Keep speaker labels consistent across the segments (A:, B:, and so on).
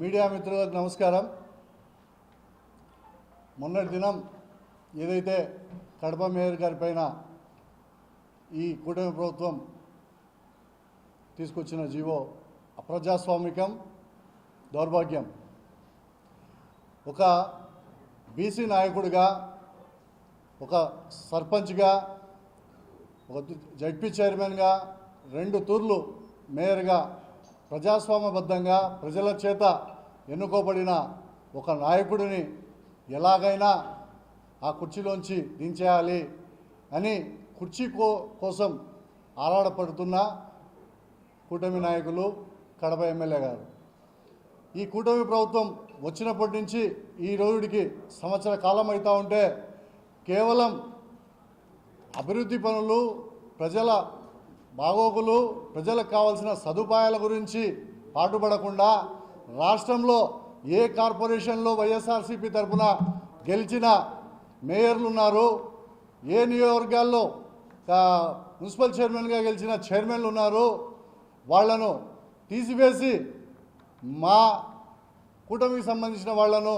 A: Media మిత్రులకు నమస్కారం. మొన్నటి దినం ఏదైతే కడప మేయర్ గారి పైన ఈ కూటమి ప్రభుత్వం తీసుకొచ్చిన జీవో అప్రజాస్వామికం దౌర్భాగ్యం. ఒక బీసీ నాయకుడిగా ఒక సర్పంచ్గా ఒక జడ్పీ చైర్మన్గా రెండు తూర్లు మేయర్గా ప్రజాస్వామ్యబద్ధంగా ప్రజల చేత ఎన్నుకోబడిన ఒక నాయకుడిని ఎలాగైనా ఆ కుర్చీలోంచి దించేయాలి అని కుర్చీ కో కోసం ఆరాటపడుతున్న కూటమి నాయకులు కడప ఎమ్మెల్యే గారు. ఈ కూటమి ప్రభుత్వం వచ్చినప్పటి నుంచి ఈ రోజుడికి సంవత్సర కాలం అవుతూ ఉంటే కేవలం అభివృద్ధి పనులు ప్రజల బాగోగులు ప్రజలకు కావాల్సిన సదుపాయాల గురించి పాటుపడకుండా రాష్ట్రంలో ఏ కార్పొరేషన్లో వైఎస్ఆర్సీపీ తరఫున గెలిచిన మేయర్లు ఉన్నారు ఏ నియోజకవర్గాల్లో మున్సిపల్ చైర్మన్గా గెలిచిన చైర్మన్లు ఉన్నారు వాళ్ళను తీసివేసి మా కూటమికి సంబంధించిన వాళ్ళను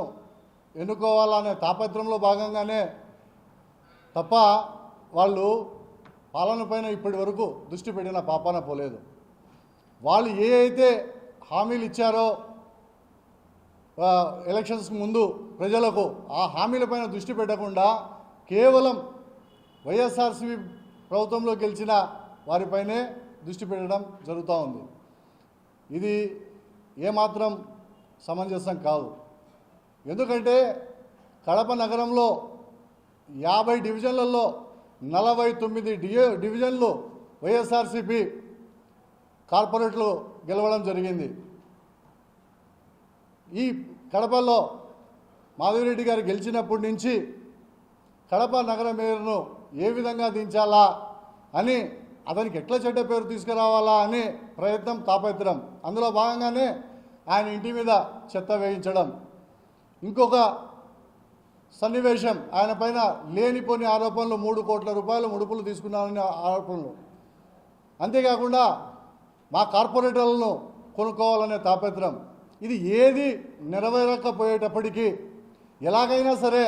A: ఎన్నుకోవాలనే తాపత్రంలో భాగంగానే తప్ప వాళ్ళు పాలన పైన ఇప్పటి వరకు దృష్టి పెట్టిన పాపాన పోలేదు. వాళ్ళు ఏ అయితే హామీలు ఇచ్చారో ఎలక్షన్స్ ముందు ప్రజలకు ఆ హామీలపైన దృష్టి పెట్టకుండా కేవలం వైఎస్ఆర్సీపీ ప్రభుత్వంలో గెలిచిన వారిపైనే దృష్టి పెట్టడం జరుగుతూ ఉంది. ఇది ఏమాత్రం సమంజసం కాదు. ఎందుకంటే కడప నగరంలో యాభై డివిజన్లలో నలభై తొమ్మిది డియో డివిజన్లు వైఎస్ఆర్సీపీ కార్పొరేట్లు గెలవడం జరిగింది. ఈ కడపలో మాధవిరెడ్డి గారు గెలిచినప్పటి నుంచి కడప నగర మేయర్ను ఏ విధంగా దించాలా అని అతనికి ఎట్లా చెడ్డ పేరు తీసుకురావాలా అని ప్రయత్నం తాపత్రం అందులో భాగంగానే ఆయన ఇంటి మీద చెత్త వేయించడం. ఇంకొక సన్నివేశం. ఆయన పైన లేనిపోని ఆరోపణలు మూడు కోట్ల రూపాయలు ముడుపులు తీసుకున్నారనే ఆరోపణలు. అంతేకాకుండా మా కార్పొరేటర్లను కొనుక్కోవాలనే తాపత్రం ఇది ఏది నెరవేరకపోయేటప్పటికీ ఎలాగైనా సరే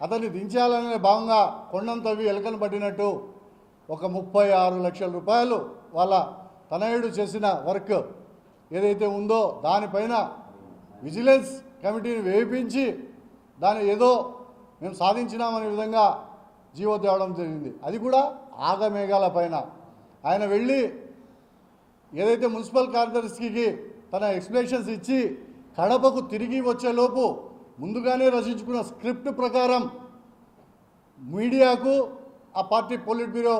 A: అతన్ని దించాలనే భాగంగా కొండంతవి ఎలకను పట్టినట్టు ఒక ముప్పై ఆరు లక్షల రూపాయలు వాళ్ళ తనయుడు చేసిన వర్క్ ఏదైతే ఉందో దానిపైన విజిలెన్స్ కమిటీని వేయించి దాన్ని ఏదో మేము సాధించినామనే విధంగా జీవో తేవడం జరిగింది. అది కూడా ఆగమేఘాల పైన. ఆయన వెళ్ళి ఏదైతే మున్సిపల్ కార్యదర్శికి తన ఎక్స్ప్లెనేషన్స్ ఇచ్చి కడపకు తిరిగి వచ్చేలోపు ముందుగానే రచించుకున్న స్క్రిప్ట్ ప్రకారం మీడియాకు ఆ పార్టీ పోలిట్ బ్యూరో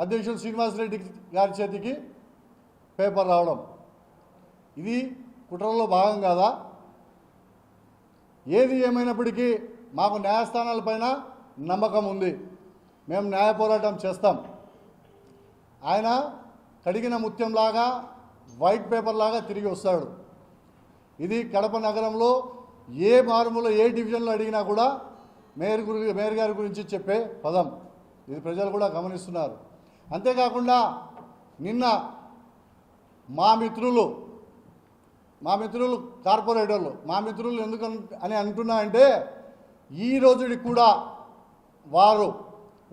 A: అధ్యక్షుడు శ్రీనివాసరెడ్డి గారి చేతికి పేపర్ రావడం. ఇది కుట్రలో భాగం కాదా? ఏది ఏమైనప్పటికీ మాకు న్యాయస్థానాలపైన నమ్మకం ఉంది. మేము న్యాయ పోరాటం చేస్తాం. ఆయన కడిగిన ముత్యంలాగా వైట్ పేపర్ లాగా తిరిగి వస్తాడు. ఇది కడప నగరంలో ఏ మారుమూల ఏ డివిజన్లో అడిగినా కూడా మేయర్ గురి మేయర్ గారి గురించి చెప్పే పదం. ఇది ప్రజలు కూడా గమనిస్తున్నారు. అంతేకాకుండా నిన్న మా మిత్రులు మా మిత్రులు కార్పొరేటర్లు. మా మిత్రులు ఎందుకు అని అంటున్నా అంటే ఈ రోజుకి కూడా వారు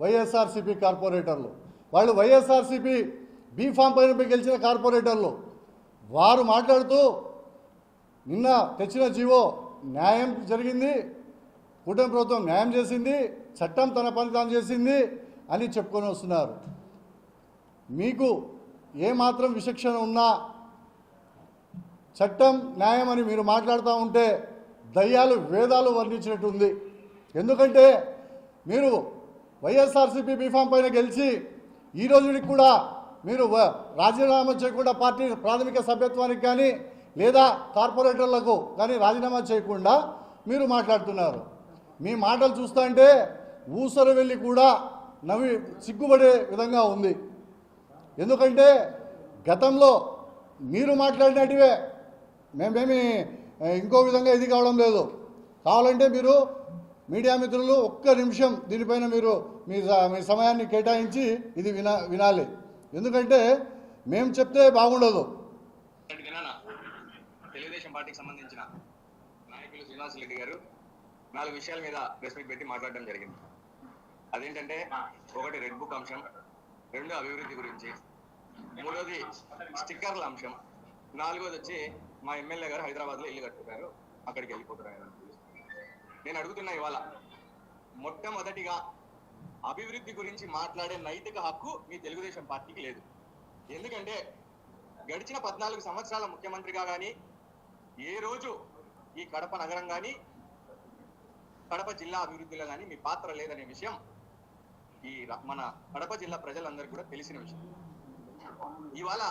A: వైఎస్ఆర్సీపీ కార్పొరేటర్లు. వాళ్ళు వైఎస్ఆర్సీపీ బీఫామ్ పైన గెలిచిన కార్పొరేటర్లు. వారు మాట్లాడుతూ నిన్న తెచ్చిన జీవో న్యాయం జరిగింది కూటమి ప్రభుత్వం న్యాయం చేసింది చట్టం తన పని తాను చేసింది అని చెప్పుకొని వస్తున్నారు. మీకు ఏమాత్రం విచక్షణ ఉన్నా చట్టం న్యాయం అని మీరు మాట్లాడుతూ ఉంటే దయ్యాలు వేదాలు వర్ణించినట్టు ఉంది ఎందుకంటే మీరు వైఎస్ఆర్సీపీ బీఫామ్ పైన గెలిచి ఈ రోజుకి కూడా మీరు వ- రాజీనామా చేయకుండా పార్టీ ప్రాథమిక సభ్యత్వానికి కానీ లేదా కార్పొరేటర్లకు కానీ రాజీనామా చేయకుండా మీరు మాట్లాడుతున్నారు. మీ మాటలు చూస్తుంటే ఊసరు వెళ్ళి కూడా నవ్వి సిగ్గుపడే విధంగా ఉంది. ఎందుకంటే గతంలో మీరు మాట్లాడినట్టువే మేమేమి ఇంకో విధంగా ఇది కావడం లేదు. కావాలంటే మీరు మీడియా మిత్రులు ఒక్క నిమిషం దీనిపైన మీరు మీ మీ సమయాన్ని కేటాయించి ఇది వినా వినాలి. ఎందుకంటే మేము చెప్తే బాగుండదు.
B: వినానా తెలుగుదేశం తెలుగుదేశం పార్టీకి సంబంధించిన నాయకులు శ్రీనివాస్ రెడ్డి గారు నాలుగు విషయాల మీద ప్రెస్ మీట్ పెట్టి మాట్లాడడం జరిగింది. అదేంటంటే ఒకటి రెడ్ బుక్ అంశం రెండు అభివృద్ధి గురించి మూడోది స్టిక్కర్ల అంశం నాలుగోది వచ్చి మా ఎమ్మెల్యే గారు హైదరాబాద్లో ఇల్లు కట్టుకున్నారు అక్కడికి వెళ్ళిపోతున్నారు నేను అడుగుతున్నా ఇవాళ మొట్టమొదటిగా అభివృద్ధి గురించి మాట్లాడే నైతిక హక్కు మీ తెలుగుదేశం పార్టీకి లేదు. ఎందుకంటే గడిచిన పద్నాలుగు సంవత్సరాల ముఖ్యమంత్రిగా కానీ ఏ రోజు ఈ కడప నగరం కానీ కడప జిల్లా అభివృద్ధిలో కానీ మీ పాత్ర లేదనే విషయం ఈ మన కడప జిల్లా ప్రజలందరికీ కూడా తెలిసిన విషయం. ఇవాళ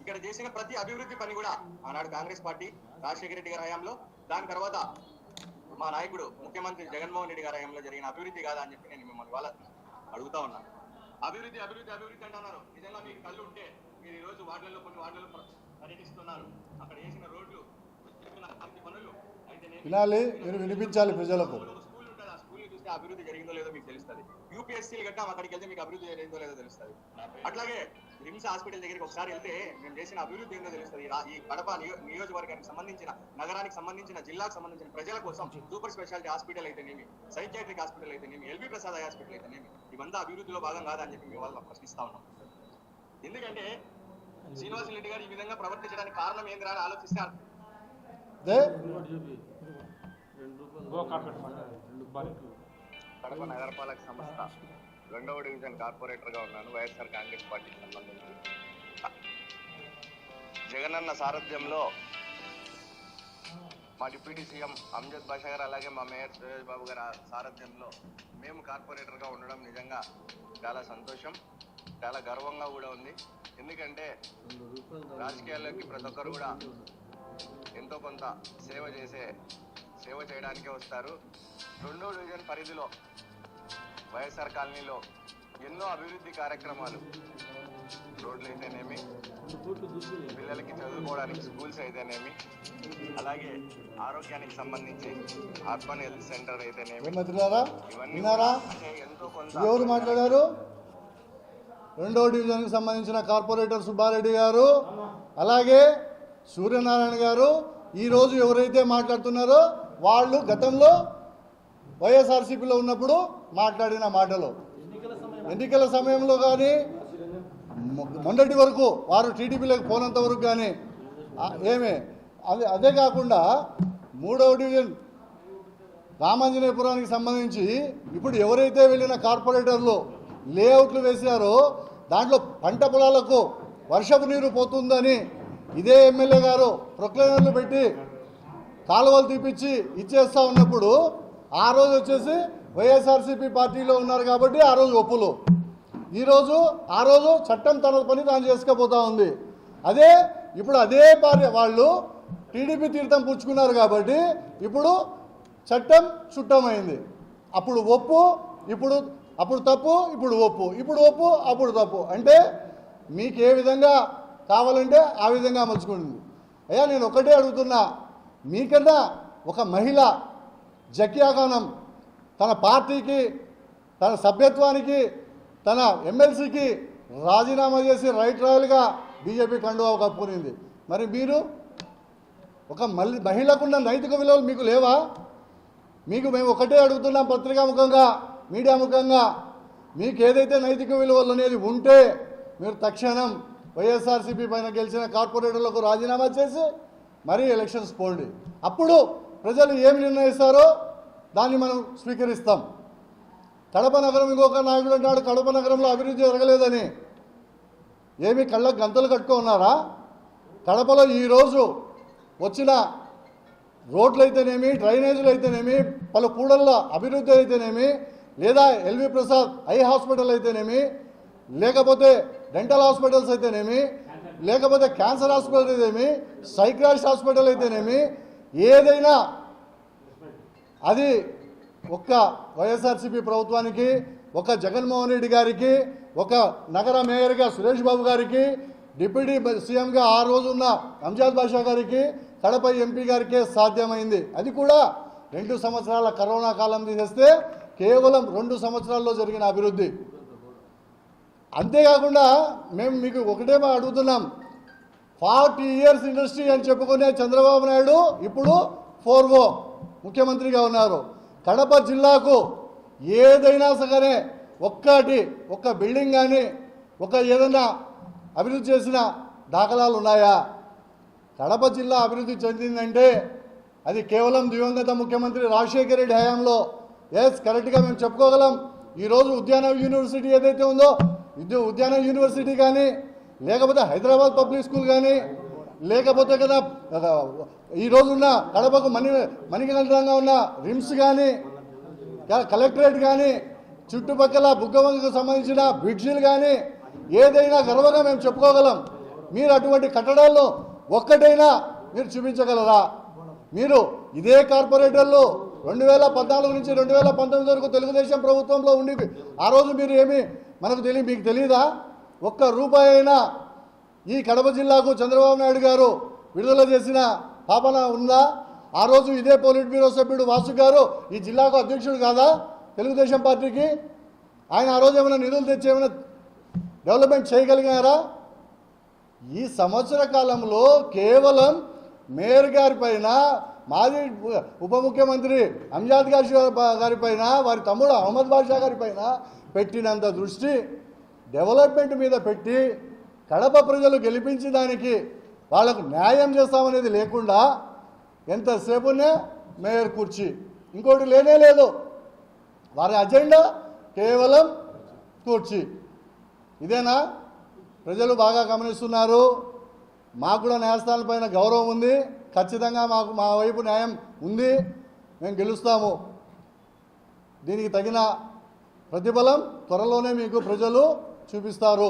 B: ఇక్కడ చేసిన ప్రతి అభివృద్ధి పని కూడా ఆనాడు కాంగ్రెస్ పార్టీ రాజశేఖర రెడ్డి గారి హయాంలో. దాని తర్వాత మా నాయకుడు ముఖ్యమంత్రి జగన్మోహన్ రెడ్డి గారి హయాంలో జరిగిన అభివృద్ధి కాదా అని చెప్పి నేను మిమ్మల్ని ఇవాళ అడుగుతా ఉన్నాను అభివృద్ధి అభివృద్ధి అభివృద్ధి అంటున్నారు నిజంగా మీకు కళ్ళు ఉంటే మీరు ఈ రోజు వార్డులలో కొన్ని వార్డులలో పర్యటిస్తున్నారు. అక్కడ వేసిన రోడ్లు పనులు
A: వినాలి మీరు వినిపించాలి ప్రజలకు.
B: స్కూల్ ఉంటుంది ఆ స్కూల్ చూస్తే అభివృద్ధి జరిగిందో లేదో మీకు తెలుస్తుంది. యూపీఎస్సీలు కట్టాం అక్కడికి వెళ్తే మీకు అభివృద్ధి జరిగిందో లేదో తెలుస్తుంది. అట్లాగే రిమ్స్ హాస్పిటల్ దగ్గరికి ఒకసారి వెళ్తే మేము చేసిన అభివృద్ధి ఏందో తెలుస్తుంది. ఈ కడప నియో- నియోజకవర్గానికి సంబంధించిన నగరానికి సంబంధించిన జిల్లాకు సంబంధించిన ప్రజల కోసం సూపర్ స్పెషాలిటీ హాస్పిటల్ అయితేనేమి సైకియాట్రిక్ హాస్పిటల్ అయితేనేమి ఎల్బీ ప్రసాద్ హాస్పిటల్ అయితేనేమి ఇవంతా అభివృద్ధిలో భాగం కాదని చెప్పి మీ వాళ్ళ ప్రశ్నిస్తా ఉన్నాం. ఎందుకంటే శ్రీనివాస రెడ్డి గారు ఈ విధంగా ప్రవర్తించడానికి కారణం ఏందిరా అని ఆలోచిస్తే కడప నగరపాలక సంస్థ. రెండవ డివిజన్ కార్పొరేటర్గా ఉన్నాను. వైఎస్ఆర్ కాంగ్రెస్ పార్టీకి సంబంధించి. జగనన్న సారథ్యంలో మా డిప్యూటీ సీఎం అమ్జద్ బాషా గారు అలాగే మా మేయర్ సురేష్ బాబు గారి సారథ్యంలో మేము కార్పొరేటర్గా ఉండడం నిజంగా చాలా సంతోషం చాలా గర్వంగా కూడా ఉంది. ఎందుకంటే రాజకీయాల్లోకి ప్రతి ఒక్కరు కూడా ఎంతో కొంత సేవ చేసే సేవ చేయడానికే వస్తారు. రెండో డివిజన్ పరిధిలో వైఎస్ఆర్ కాలనీలో ఎన్నో అభివృద్ధి కార్యక్రమాలు. రోడ్లు అయితేనేమి పిల్లలకి చదువుకోవడానికి స్కూల్స్ అయితేనేమి అలాగే ఆరోగ్యానికి సంబంధించి అర్బన్ హెల్త్ సెంటర్ అయితేనేమి. ఇవన్నీ ఎంతో కొంత
A: ఎవరు మాట్లాడారు? రెండో డివిజన్కి సంబంధించిన కార్పొరేటర్ సుబ్బారెడ్డి గారు అలాగే సూర్యనారాయణ గారు ఈరోజు ఎవరైతే మాట్లాడుతున్నారో వాళ్ళు గతంలో వైఎస్ఆర్సీపీలో ఉన్నప్పుడు మాట్లాడిన మాటలు. ఎన్నికల సమయంలో? కానీ మొన్నటి వరకు వారు టీడీపీలోకి పోనంత వరకు కానీ ఏమి అదే అదే కాకుండా మూడవ డివిజన్ రామాంజనేయపురానికి సంబంధించి ఇప్పుడు ఎవరైతే వెళ్ళిన కార్పొరేటర్లు లేఅవుట్లు వేశారో దాంట్లో పంట పొలాలకు వర్షపు నీరు పోతుందని ఇదే ఎమ్మెల్యే గారు ప్రొక్లైనర్లు పెట్టి కాలువలు తీపిచ్చి ఇచ్చేస్తా ఉన్నప్పుడు ఆ రోజు వచ్చేసి వైఎస్ఆర్సీపీ పార్టీలో ఉన్నారు కాబట్టి ఆ రోజు ఒప్పులు. ఈరోజు ఆ రోజు చట్టం తన పని తాను చేసుకపోతా ఉంది. అదే ఇప్పుడు అదే పార్టీ వాళ్ళు టీడీపీ తీర్థం పుచ్చుకున్నారు కాబట్టి ఇప్పుడు చట్టం చుట్టమైంది. అప్పుడు ఒప్పు ఇప్పుడు అప్పుడు తప్పు ఇప్పుడు ఒప్పు. ఇప్పుడు ఒప్పు అప్పుడు తప్పు. అంటే మీకు ఏ విధంగా కావాలంటే ఆ విధంగా మలుచుకుంటుంది అయ్యా నేను ఒకటే అడుగుతున్నా. మీకన్నా ఒక మహిళ జకియా తన పార్టీకి తన సభ్యత్వానికి తన ఎమ్మెల్సీకి రాజీనామా చేసి రైట్ రాయల్గా బీజేపీ కండువా కప్పుకునింది. మరి మీరు ఒక మళ్ళీ మహిళకున్న నైతిక విలువలు మీకు లేవా? మీకు మేము ఒకటే అడుగుతున్నాం పత్రికా ముఖంగా మీడియా ముఖంగా. మీకు ఏదైతే నైతిక విలువలు అనేది ఉంటే మీరు తక్షణం వైఎస్ఆర్సీపీ పైన గెలిచిన కార్పొరేటర్లకు రాజీనామా చేసి మరీ ఎలక్షన్స్ పోండి. అప్పుడు ప్రజలు ఏమి నిర్ణయిస్తారో దాన్ని మనం స్వీకరిస్తాం. కడప నగరం ఇంకొక నాయకుడు అంటాడు కడప నగరంలో అభివృద్ధి జరగలేదని. ఏమి కళ్ళకు గంతలు కట్టుకున్నారా కడపలో ఈరోజు వచ్చిన రోడ్లు అయితేనేమి డ్రైనేజీలు అయితేనేమి పలు కూడళ్ళ అభివృద్ధి అయితేనేమి లేదా ఎల్వి ప్రసాద్ ఐ హాస్పిటల్ అయితేనేమి లేకపోతే డెంటల్ హాస్పిటల్స్ అయితేనేమి లేకపోతే క్యాన్సర్ హాస్పిటల్ అయితేనేమి సైక్రాస్ట్ హాస్పిటల్ అయితేనేమి ఏదైనా అది ఒక్క వైఎస్ఆర్సీపీ ప్రభుత్వానికి ఒక జగన్మోహన్ రెడ్డి గారికి ఒక నగర మేయర్గా సురేష్ బాబు గారికి డిప్యూటీ సీఎంగా ఆ రోజు ఉన్న అంజాద్ బాషా గారికి కడప ఎంపీ గారికే సాధ్యమైంది. అది కూడా రెండు సంవత్సరాల కరోనా కాలం తీసేస్తే కేవలం రెండు సంవత్సరాల్లో జరిగిన అభివృద్ధి. అంతేకాకుండా మేము మీకు ఒకటే అడుగుతున్నాం. ఫార్టీ ఇయర్స్ ఇండస్ట్రీ అని చెప్పుకునే చంద్రబాబు నాయుడు ఇప్పుడు ఫోర్ ఓ ముఖ్యమంత్రిగా ఉన్నారు. కడప జిల్లాకు ఏదైనా సరే ఒక్కటి ఒక్క బిల్డింగ్ కానీ ఒక ఏదైనా అభివృద్ధి చేసిన దాఖలాలు ఉన్నాయా? కడప జిల్లా అభివృద్ధి చెందిందంటే అది కేవలం దివంగత ముఖ్యమంత్రి రాజశేఖర రెడ్డి హయాంలో. ఎస్ కరెక్ట్గా మేము చెప్పుకోగలం. ఈరోజు ఉద్యాన యూనివర్సిటీ ఏదైతే ఉందో ఉద్యాన యూనివర్సిటీ కానీ లేకపోతే హైదరాబాద్ పబ్లిక్ స్కూల్ కానీ లేకపోతే కదా ఈరోజున్న కడపకు మణి మణికంఠంగా ఉన్న రిమ్స్ కానీ కలెక్టరేట్ కానీ చుట్టుపక్కల బుగ్గవంగకు సంబంధించిన బ్రిడ్జిలు కానీ ఏదైనా గర్వంగా మేము చెప్పుకోగలం. మీరు అటువంటి కట్టడాల్లో ఒక్కటైనా మీరు చూపించగలరా? మీరు ఇదే కార్పొరేటర్లు రెండు వేల పద్నాలుగు నుంచి రెండు వేల పంతొమ్మిది వరకు తెలుగుదేశం ప్రభుత్వంలో ఉండి ఆ రోజు మీరు ఏమి మనకు తెలియ మీకు తెలియదా ఒక్క రూపాయి అయినా ఈ కడప జిల్లాకు చంద్రబాబు నాయుడు గారు విడుదల చేసిన పాపన ఉందా? ఆ రోజు ఇదే పోలిట్ బ్యూరో సభ్యుడు వాసు గారు ఈ జిల్లాకు అధ్యక్షుడు కాదా? తెలుగుదేశం పార్టీకి? ఆయన ఆ రోజు ఏమైనా నిధులు తెచ్చి ఏమైనా డెవలప్మెంట్ చేయగలిగారా? ఈ సంవత్సర కాలంలో కేవలం మేయర్ గారి పైన మాజీ ఉప ముఖ్యమంత్రి అంజాద్ గారి గారి పైన వారి తమ్ముడు అహ్మద్ బాషా గారి పైన పెట్టినంత దృష్టి డెవలప్మెంట్ మీద పెట్టి కడప ప్రజలు గెలిపించి దానికి వాళ్ళకు న్యాయం చేస్తామనేది లేకుండా ఎంతసేపునే మేయర్ కుర్చీ. ఇంకోటి లేనే లేదు. వారి అజెండా కేవలం కుర్చీ. ఇదేనా? ప్రజలు బాగా గమనిస్తున్నారు. మాకు కూడా న్యాయస్థానాలపైన గౌరవం ఉంది. ఖచ్చితంగా మాకు మా వైపు న్యాయం ఉంది. మేము గెలుస్తాము. దీనికి తగిన ప్రతిఫలం త్వరలోనే మీకు ప్రజలు చూపిస్తారు.